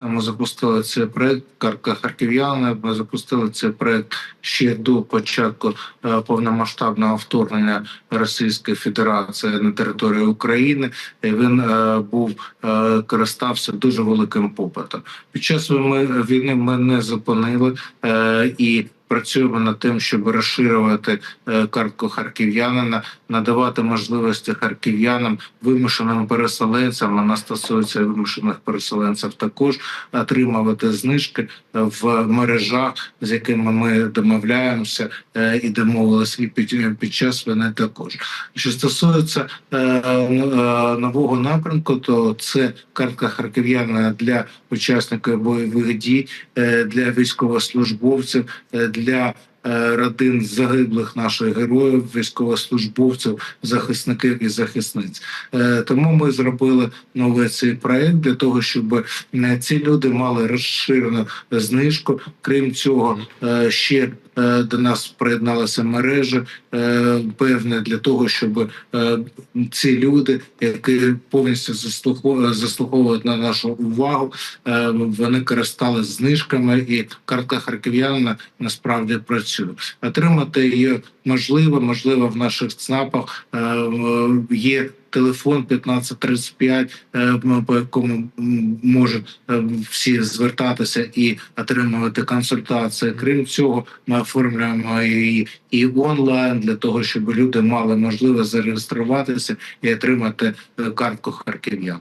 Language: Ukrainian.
Ми запустили цей проект Карка Харків'яна. Ми запустили цей проект ще до початку е, повномасштабного вторгнення Російської Федерації на територію України. І Він е, був е, користався дуже великим попитом. Під час війни ми не зупинили і. Працюємо над тим, щоб розширювати е, картку харків'янина, надавати можливості харків'янам, вимушеним переселенцям. Вона стосується вимушених переселенців також отримувати знижки е, в мережах, з якими ми домовляємося е, і домовилися і під, під час війни також. Що стосується нового напрямку, то це картка харків'яна для учасників бойових дій, для військовослужбовців, е, для е, родин загиблих наших героїв, військовослужбовців, захисників і захисниць. Е, Тому ми зробили новий цей проект для того, щоб е, ці люди мали розширену знижку. Крім цього, ще до нас приєдналася мережа е, певне для того, щоб е, ці люди, які повністю заслуховують, на нашу увагу, е, вони користалися знижками, і картка харків'янина насправді працює. Отримати її можливо, можливо, в наших ЦНАПах е, е, є. Телефон 1535, е, по якому можуть е, всі звертатися і отримувати консультації. Крім цього, ми оформлюємо і, і онлайн для того, щоб люди мали можливість зареєструватися і отримати е, картку харків'ян.